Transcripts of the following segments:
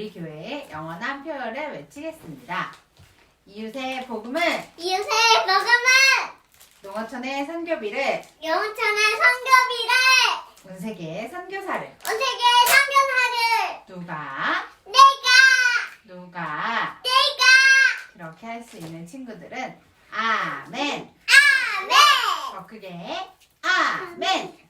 우리 교회의 영원한 표현을 외치겠습니다. 이웃의 복음을 이웃의 먹음은 농어촌의 선교비를 영천의 성교비를 운세계의 선교사를 온세계 성교사를 누가? 내가! 누가? 내가! 그렇게 할 수 있는 친구들은 아멘. 아멘! 더 크게 아멘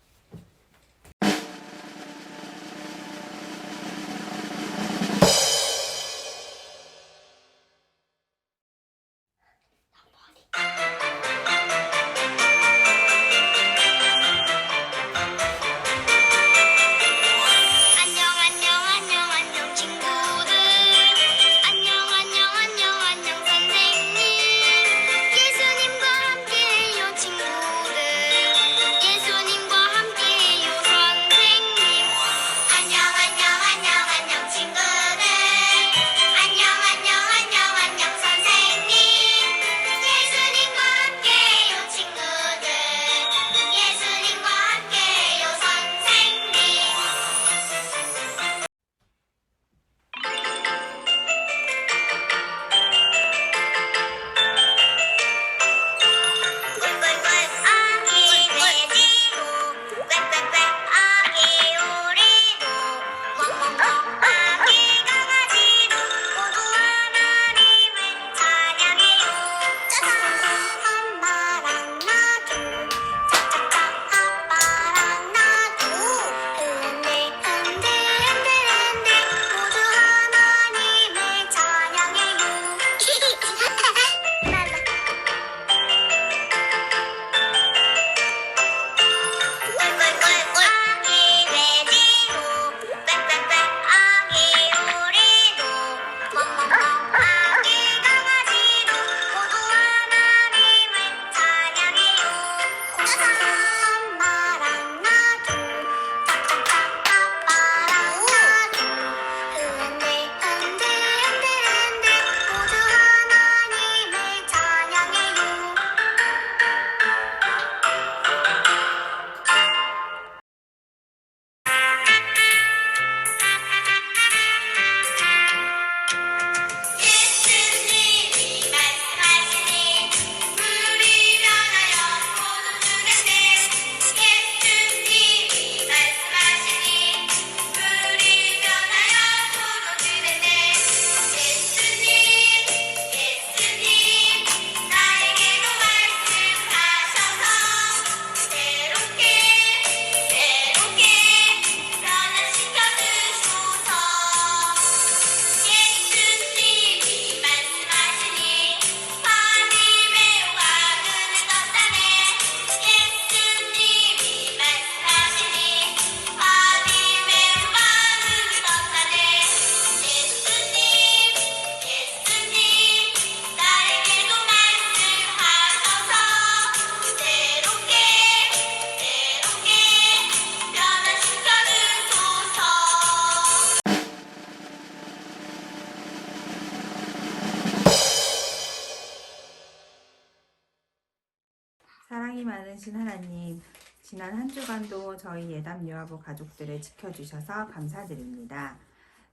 주간도 저희 예담 유아부 가족들을 지켜주셔서 감사드립니다.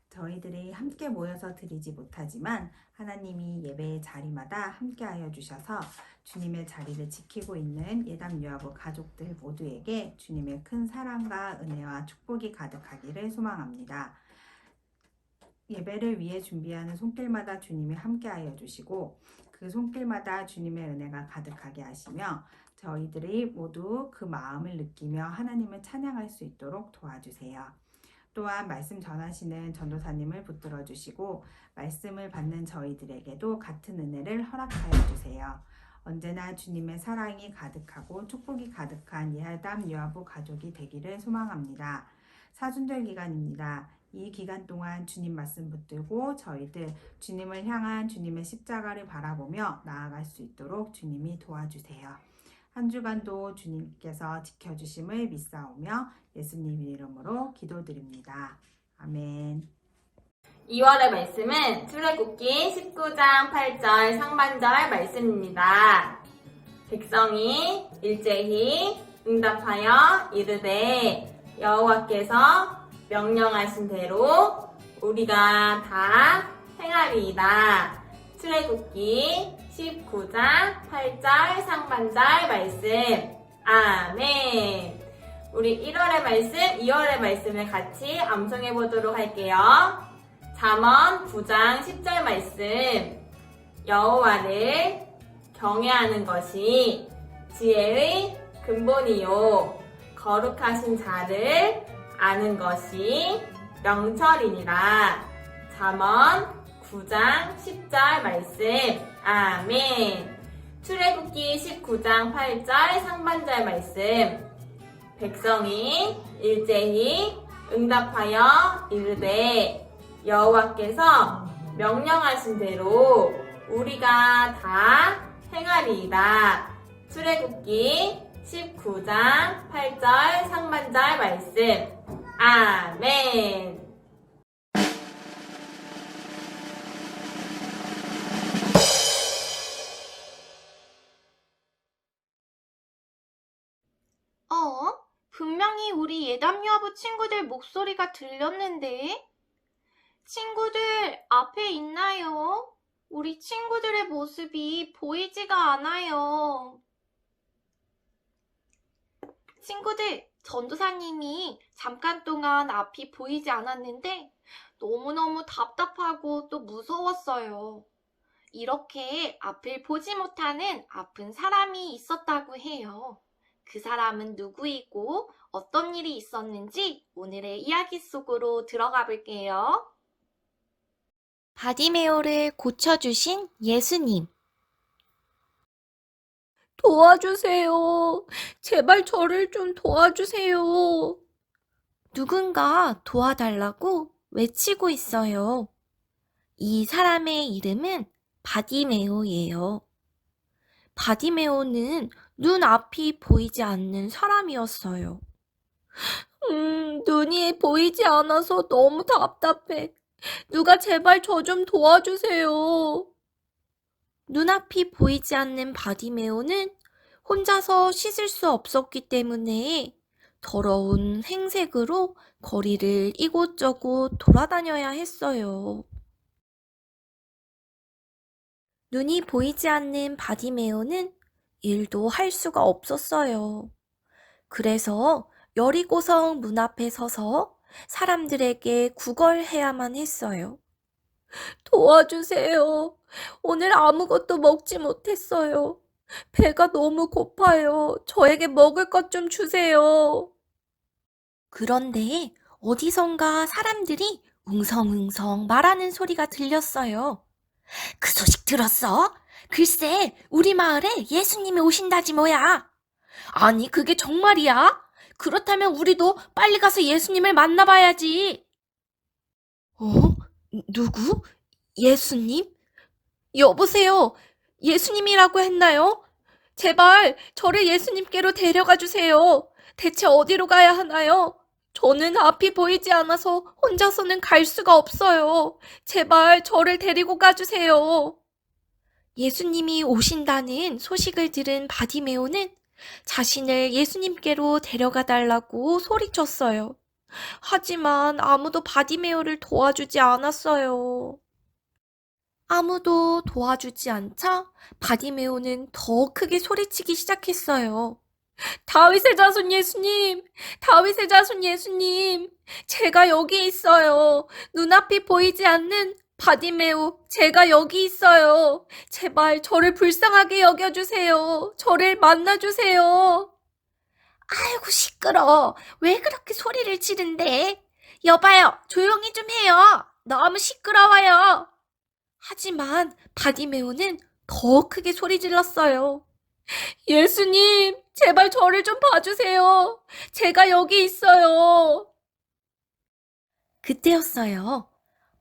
저희들이 함께 모여서 드리지 못하지만 하나님이 예배의 자리마다 함께하여 주셔서 주님의 자리를 지키고 있는 예담 유아부 가족들 모두에게 주님의 큰 사랑과 은혜와 축복이 가득하기를 소망합니다. 예배를 위해 준비하는 손길마다 주님이 함께하여 주시고 그 손길마다 주님의 은혜가 가득하게 하시며 저희들이 모두 그 마음을 느끼며 하나님을 찬양할 수 있도록 도와주세요. 또한 말씀 전하시는 전도사님을 붙들어 주시고 말씀을 받는 저희들에게도 같은 은혜를 허락하여 주세요. 언제나 주님의 사랑이 가득하고 축복이 가득한 예하담 유아부 가족이 되기를 소망합니다. 사순절 기간입니다. 이 기간 동안 주님 말씀 붙들고 저희들 주님을 향한 주님의 십자가를 바라보며 나아갈 수 있도록 주님이 도와주세요. 한 주간도 주님께서 지켜주심을 믿사오며 예수님 이름으로 기도드립니다. 아멘. 2월의 말씀은 출애굽기 19장 8절 상반절 말씀입니다. 백성이 일제히 응답하여 이르되 여호와께서 명령하신 대로 우리가 다 행하리이다. 출애굽기 19장 8절 상반절 말씀. 아멘. 우리 1월의 말씀, 2월의 말씀을 같이 암송해 보도록 할게요. 잠언 9장 10절 말씀 여호와를 경외하는 것이 지혜의 근본이요 거룩하신 자를 아는 것이 명철이니라 잠언 9장 10절 말씀 아멘 출애굽기 19장 8절 상반절 말씀 백성이 일제히 응답하여 이르되 여호와께서 명령하신 대로 우리가 다 행하리이다. 출애굽기 19장 8절 상반절 말씀. 아멘. 분명히 우리 예담유아부 친구들 목소리가 들렸는데? 친구들, 앞에 있나요? 우리 친구들의 모습이 보이지가 않아요. 친구들, 전도사님이 잠깐 동안 앞이 보이지 않았는데 너무너무 답답하고 또 무서웠어요. 이렇게 앞을 보지 못하는 아픈 사람이 있었다고 해요. 그 사람은 누구이고 어떤 일이 있었는지 오늘의 이야기 속으로 들어가 볼게요. 바디메오를 고쳐주신 예수님. 도와주세요. 제발 저를 좀 도와주세요. 누군가 도와달라고 외치고 있어요. 이 사람의 이름은 바디메오예요. 바디메오는 눈 앞이 보이지 않는 사람이었어요. 음, 눈이 보이지 않아서 너무 답답해. 누가 제발 저 좀 도와주세요. 눈앞이 보이지 않는 바디메오는 혼자서 씻을 수 없었기 때문에 더러운 행색으로 거리를 이곳저곳 돌아다녀야 했어요. 눈이 보이지 않는 바디메오는 일도 할 수가 없었어요. 그래서 여리고성 문 앞에 서서 사람들에게 구걸해야만 했어요. 도와주세요. 오늘 아무것도 먹지 못했어요. 배가 너무 고파요. 저에게 먹을 것 좀 주세요. 그런데 어디선가 사람들이 웅성웅성 말하는 소리가 들렸어요. 그 소식 들었어? 글쎄, 우리 마을에 예수님이 오신다지 뭐야. 아니, 그게 정말이야? 그렇다면 우리도 빨리 가서 예수님을 만나봐야지. 어? 누구? 예수님? 여보세요. 예수님이라고 했나요? 제발 저를 예수님께로 데려가 주세요. 대체 어디로 가야 하나요? 저는 앞이 보이지 않아서 혼자서는 갈 수가 없어요. 제발 저를 데리고 가주세요. 예수님이 오신다는 소식을 들은 바디메오는 자신을 예수님께로 데려가 달라고 소리쳤어요. 하지만 아무도 바디메오를 도와주지 않았어요. 아무도 도와주지 않자 바디메오는 더 크게 소리치기 시작했어요. 다윗의 자손 예수님, 다윗의 자손 예수님, 제가 여기 있어요. 눈앞이 보이지 않는 바디메오, 제가 여기 있어요. 제발 저를 불쌍하게 여겨주세요. 저를 만나주세요. 아이고, 시끄러. 왜 그렇게 소리를 지른대? 여봐요, 조용히 좀 해요. 너무 시끄러워요. 하지만 바디메오는 더 크게 소리 질렀어요. 예수님, 제발 저를 좀 봐주세요. 제가 여기 있어요. 그때였어요.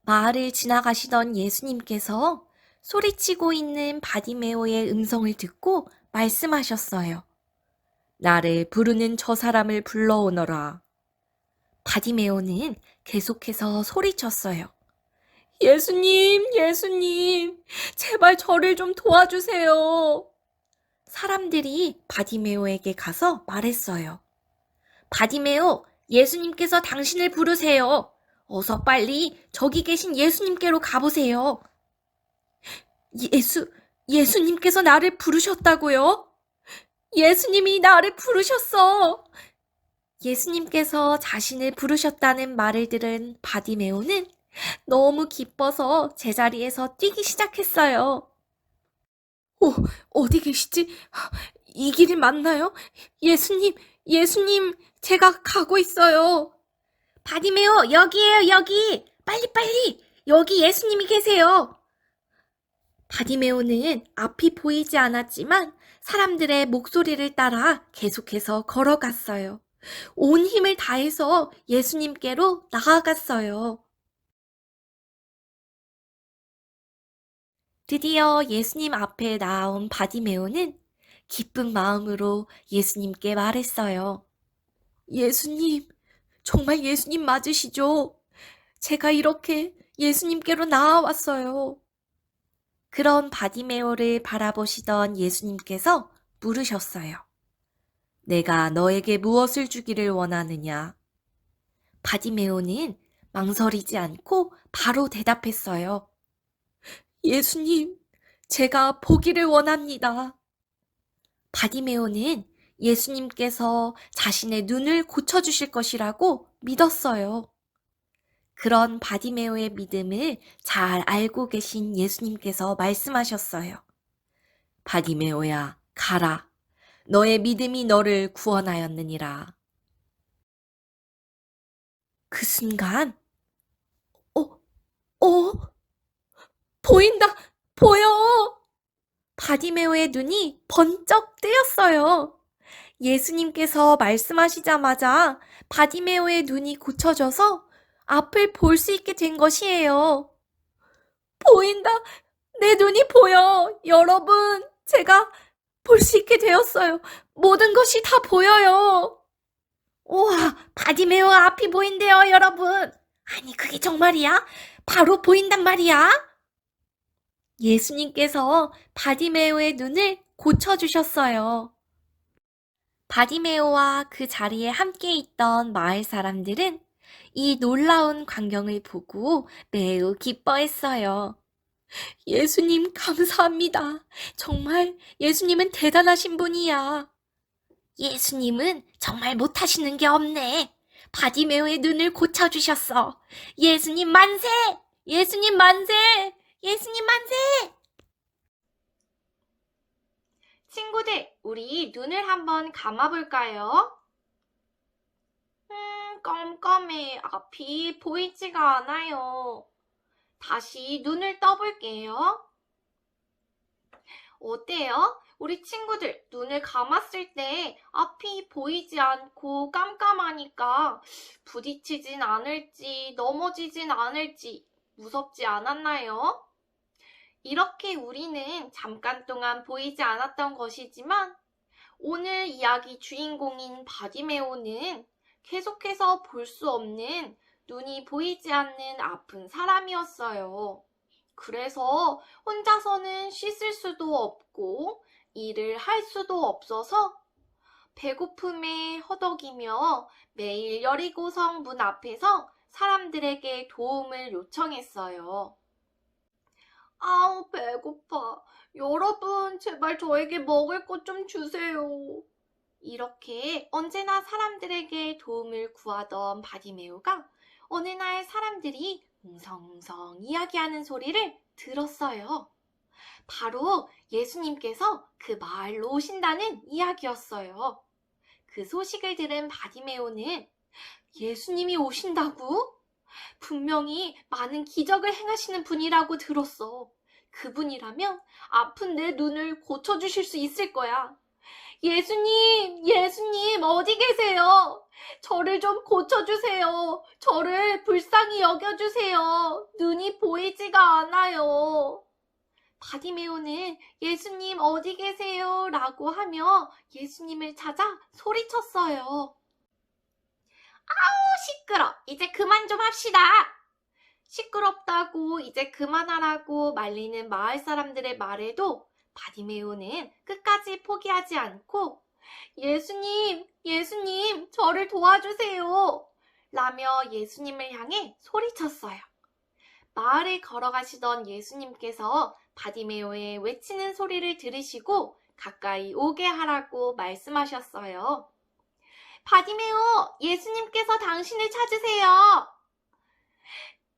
마을을 지나가시던 예수님께서 소리치고 있는 바디메오의 음성을 듣고 말씀하셨어요. 나를 부르는 저 사람을 불러오너라. 바디메오는 계속해서 소리쳤어요. 예수님, 예수님, 제발 저를 좀 도와주세요. 사람들이 바디메오에게 가서 말했어요. 바디메오, 예수님께서 당신을 부르세요. 어서 빨리 저기 계신 예수님께로 가보세요. 예수, 예수님께서 나를 부르셨다고요? 예수님이 나를 부르셨어. 예수님께서 자신을 부르셨다는 말을 들은 바디메오는 너무 기뻐서 제자리에서 뛰기 시작했어요. 어, 어디 계시지? 이 길이 맞나요? 예수님, 예수님, 제가 가고 있어요. 바디메오, 여기에요, 여기! 빨리, 빨리! 여기 예수님이 계세요! 바디메오는 앞이 보이지 않았지만 사람들의 목소리를 따라 계속해서 걸어갔어요. 온 힘을 다해서 예수님께로 나아갔어요. 드디어 예수님 앞에 나온 바디메오는 기쁜 마음으로 예수님께 말했어요. 예수님, 정말 예수님 맞으시죠? 제가 이렇게 예수님께로 나아왔어요. 그런 바디메오를 바라보시던 예수님께서 물으셨어요. 내가 너에게 무엇을 주기를 원하느냐? 바디메오는 망설이지 않고 바로 대답했어요. 예수님, 제가 보기를 원합니다. 바디메오는 예수님께서 자신의 눈을 고쳐주실 것이라고 믿었어요. 그런 바디메오의 믿음을 잘 알고 계신 예수님께서 말씀하셨어요. 바디메오야, 가라. 너의 믿음이 너를 구원하였느니라. 그 순간, 어, 어, 보인다! 보여! 바디메오의 눈이 번쩍 뜨였어요. 예수님께서 말씀하시자마자 바디메오의 눈이 고쳐져서 앞을 볼 수 있게 된 것이에요. 보인다! 내 눈이 보여! 여러분, 제가 볼 수 있게 되었어요. 모든 것이 다 보여요. 우와, 바디메오 앞이 보인대요, 여러분. 아니, 그게 정말이야? 바로 보인단 말이야? 예수님께서 바디메오의 눈을 고쳐주셨어요. 바디메오와 그 자리에 함께 있던 마을 사람들은 이 놀라운 광경을 보고 매우 기뻐했어요. 예수님 감사합니다. 정말 예수님은 대단하신 분이야. 예수님은 정말 못하시는 게 없네. 바디메오의 눈을 고쳐주셨어. 예수님 만세! 예수님 만세! 예수님 만세! 친구들, 우리 눈을 한번 감아볼까요? 음, 깜깜해. 앞이 보이지가 않아요. 다시 눈을 떠볼게요. 어때요? 우리 친구들, 눈을 감았을 때 앞이 보이지 않고 깜깜하니까 부딪히진 않을지 넘어지진 않을지 무섭지 않았나요? 이렇게 우리는 잠깐 동안 보이지 않았던 것이지만 오늘 이야기 주인공인 바디메오는 계속해서 볼 수 없는 눈이 보이지 않는 아픈 사람이었어요. 그래서 혼자서는 씻을 수도 없고 일을 할 수도 없어서 배고픔에 허덕이며 매일 여리고성 문 앞에서 사람들에게 도움을 요청했어요. 아우, 배고파. 여러분, 제발 저에게 먹을 것 좀 주세요. 이렇게 언제나 사람들에게 도움을 구하던 바디메오가 어느 날 사람들이 웅성웅성 이야기하는 소리를 들었어요. 바로 예수님께서 그 마을로 오신다는 이야기였어요. 그 소식을 들은 바디메오는 예수님이 오신다고? 분명히 많은 기적을 행하시는 분이라고 들었어. 그분이라면 아픈 내 눈을 고쳐주실 수 있을 거야. 예수님, 예수님, 어디 계세요? 저를 좀 고쳐주세요. 저를 불쌍히 여겨주세요. 눈이 보이지가 않아요. 바디메오는 예수님 어디 계세요? 라고 하며 예수님을 찾아 소리쳤어요. 아우, 시끄러. 이제 그만 좀 합시다. 시끄럽다고 이제 그만하라고 말리는 마을 사람들의 말에도 바디메오는 끝까지 포기하지 않고 예수님, 예수님, 저를 도와주세요. 라며 예수님을 향해 소리쳤어요. 마을을 걸어가시던 예수님께서 바디메오의 외치는 소리를 들으시고 가까이 오게 하라고 말씀하셨어요. 바디메오, 예수님께서 당신을 찾으세요.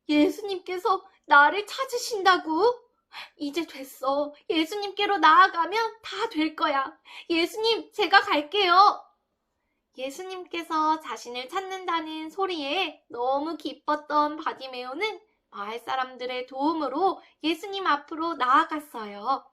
예수님께서 나를 찾으신다고? 이제 됐어. 예수님께로 나아가면 다 될 거야. 예수님, 제가 갈게요. 예수님께서 자신을 찾는다는 소리에 너무 기뻤던 바디메오는 마을 사람들의 도움으로 예수님 앞으로 나아갔어요.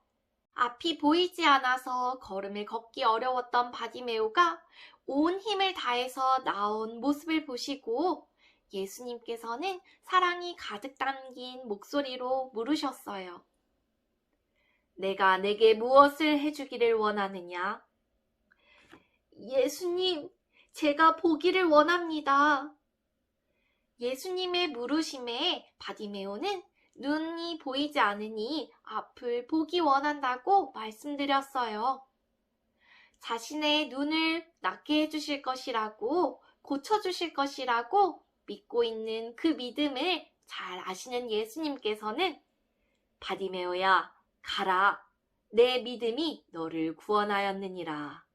앞이 보이지 않아서 걸음을 걷기 어려웠던 바디메오가 온 힘을 다해서 나온 모습을 보시고 예수님께서는 사랑이 가득 담긴 목소리로 물으셨어요. 내가 내게 무엇을 해주기를 원하느냐? 예수님, 제가 보기를 원합니다. 예수님의 물으심에 바디메오는 눈이 보이지 않으니 앞을 보기 원한다고 말씀드렸어요. 자신의 눈을 낫게 해주실 것이라고 고쳐주실 것이라고 믿고 있는 그 믿음을 잘 아시는 예수님께서는 바디메오야, 가라. 내 믿음이 너를 구원하였느니라.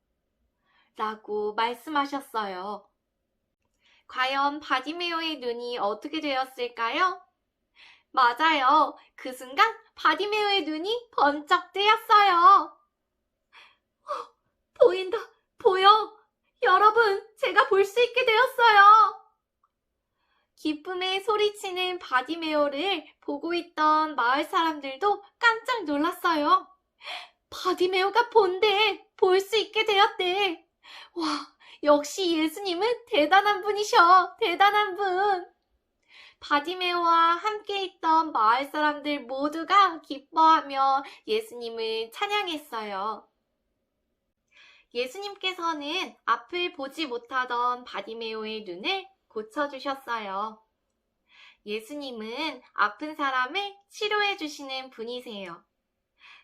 라고 말씀하셨어요. 과연 바디메오의 눈이 어떻게 되었을까요? 맞아요. 그 순간 바디메오의 눈이 번쩍 뜨였어요. 어, 보인다. 보여. 여러분, 제가 볼 수 있게 되었어요. 기쁨에 소리치는 바디메오를 보고 있던 마을 사람들도 깜짝 놀랐어요. 바디메오가 본대. 볼 수 있게 되었대. 와, 역시 예수님은 대단한 분이셔. 대단한 분. 바디메오와 함께 있던 마을 사람들 모두가 기뻐하며 예수님을 찬양했어요. 예수님께서는 앞을 보지 못하던 바디메오의 눈을 고쳐주셨어요. 예수님은 아픈 사람을 치료해 주시는 분이세요.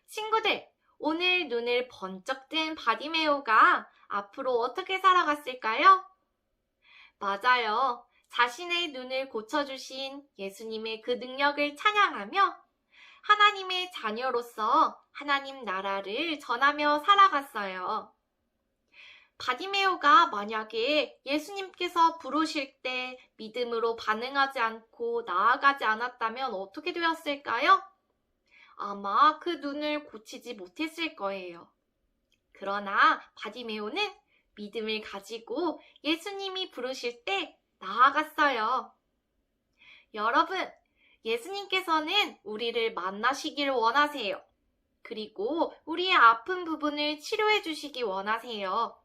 친구들, 오늘 눈을 번쩍 뜬 바디메오가 앞으로 어떻게 살아갔을까요? 맞아요. 자신의 눈을 고쳐주신 예수님의 그 능력을 찬양하며 하나님의 자녀로서 하나님 나라를 전하며 살아갔어요. 바디메오가 만약에 예수님께서 부르실 때 믿음으로 반응하지 않고 나아가지 않았다면 어떻게 되었을까요? 아마 그 눈을 고치지 못했을 거예요. 그러나 바디메오는 믿음을 가지고 예수님이 부르실 때 나아갔어요. 여러분, 예수님께서는 우리를 만나시길 원하세요. 그리고 우리의 아픈 부분을 치료해 주시기 원하세요.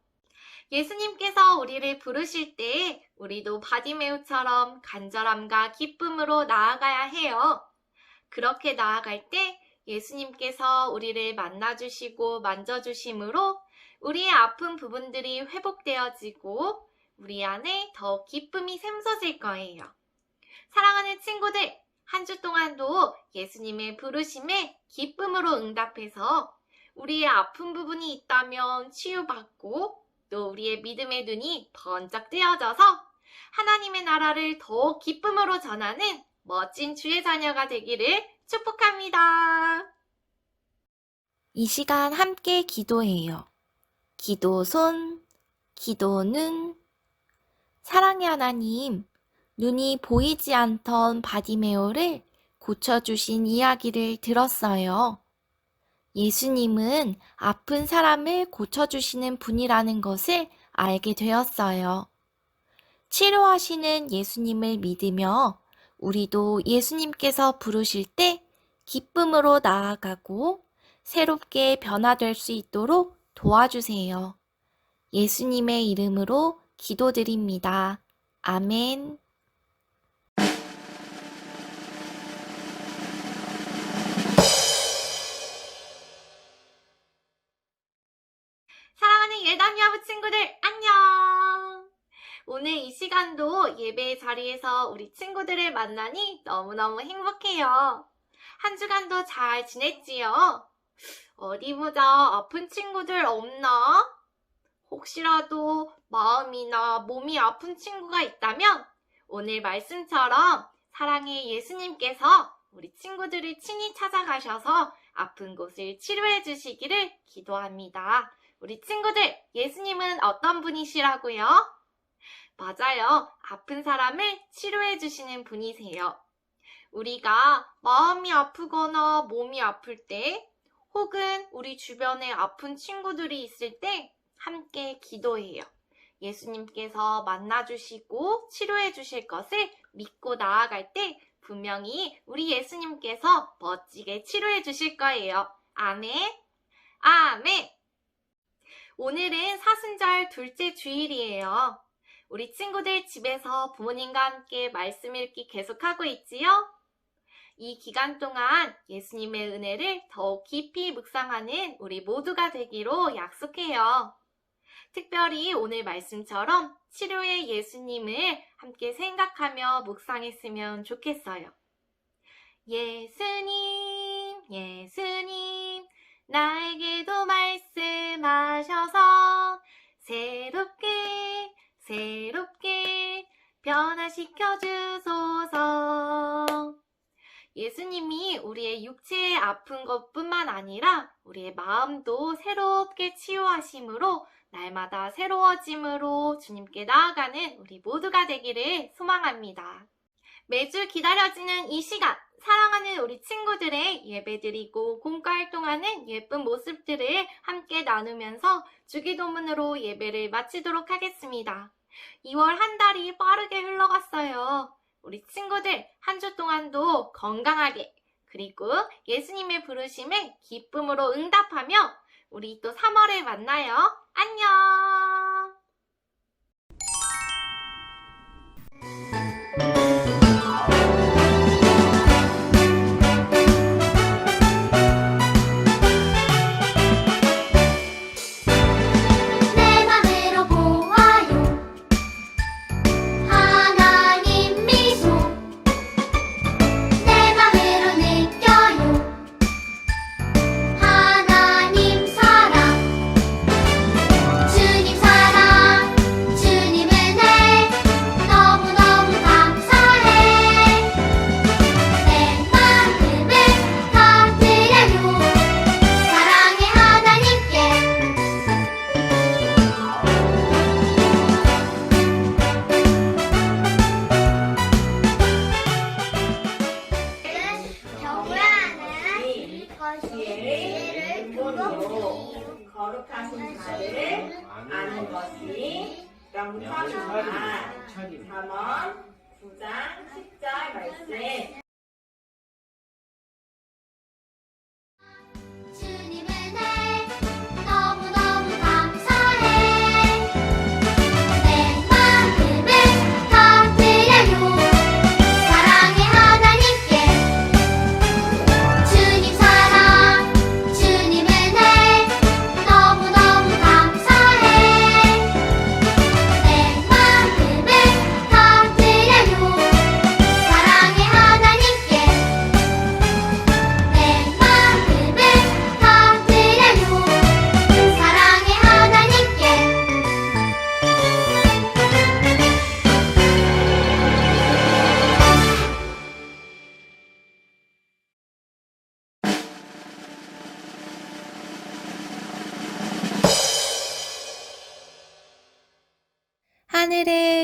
예수님께서 우리를 부르실 때 우리도 바디메우처럼 간절함과 기쁨으로 나아가야 해요. 그렇게 나아갈 때 예수님께서 우리를 만나주시고 만져주심으로 우리의 아픈 부분들이 회복되어지고 우리 안에 더 기쁨이 샘솟을 거예요. 사랑하는 친구들, 한 주 동안도 예수님의 부르심에 기쁨으로 응답해서 우리의 아픈 부분이 있다면 치유받고 또 우리의 믿음의 눈이 번쩍 뜨여져서 하나님의 나라를 더 기쁨으로 전하는 멋진 주의 자녀가 되기를 축복합니다. 이 시간 함께 기도해요. 기도 손 기도는 사랑의 하나님, 눈이 보이지 않던 바디메오를 고쳐주신 이야기를 들었어요. 예수님은 아픈 사람을 고쳐주시는 분이라는 것을 알게 되었어요. 치료하시는 예수님을 믿으며 우리도 예수님께서 부르실 때 기쁨으로 나아가고 새롭게 변화될 수 있도록 도와주세요. 예수님의 이름으로 기도드립니다. 아멘. 친구들, 안녕! 오늘 이 시간도 예배의 자리에서 우리 친구들을 만나니 너무너무 행복해요. 한 주간도 잘 지냈지요? 어디 보자, 아픈 친구들 없나? 혹시라도 마음이나 몸이 아픈 친구가 있다면 오늘 말씀처럼 사랑의 예수님께서 우리 친구들을 친히 찾아가셔서 아픈 곳을 치료해 주시기를 기도합니다. 우리 친구들, 예수님은 어떤 분이시라고요? 맞아요. 아픈 사람을 치료해 주시는 분이세요. 우리가 마음이 아프거나 몸이 아플 때, 혹은 우리 주변에 아픈 친구들이 있을 때 함께 기도해요. 예수님께서 만나주시고 치료해 주실 것을 믿고 나아갈 때 분명히 우리 예수님께서 멋지게 치료해 주실 거예요. 아멘. 아멘. 오늘은 사순절 둘째 주일이에요. 우리 친구들 집에서 부모님과 함께 말씀 읽기 계속하고 있지요? 이 기간 동안 예수님의 은혜를 더욱 깊이 묵상하는 우리 모두가 되기로 약속해요. 특별히 오늘 말씀처럼 치료의 예수님을 함께 생각하며 묵상했으면 좋겠어요. 예수님, 예수님, 나에게도 말씀하셔서 새롭게, 새롭게 변화시켜 주소서. 예수님이 우리의 육체의 아픈 것뿐만 아니라 우리의 마음도 새롭게 치유하심으로 날마다 새로워짐으로 주님께 나아가는 우리 모두가 되기를 소망합니다. 매주 기다려지는 이 시간, 사랑하는 우리 친구들의 예배드리고 공과 활동하는 예쁜 모습들을 함께 나누면서 주기도문으로 예배를 마치도록 하겠습니다. 2월 한 달이 빠르게 흘러갔어요. 우리 친구들 한 주 동안도 건강하게 그리고 예수님의 부르심에 기쁨으로 응답하며 우리 또 3월에 만나요. 안녕! 것이 명철이구나. 3원 9장 10절 말씀.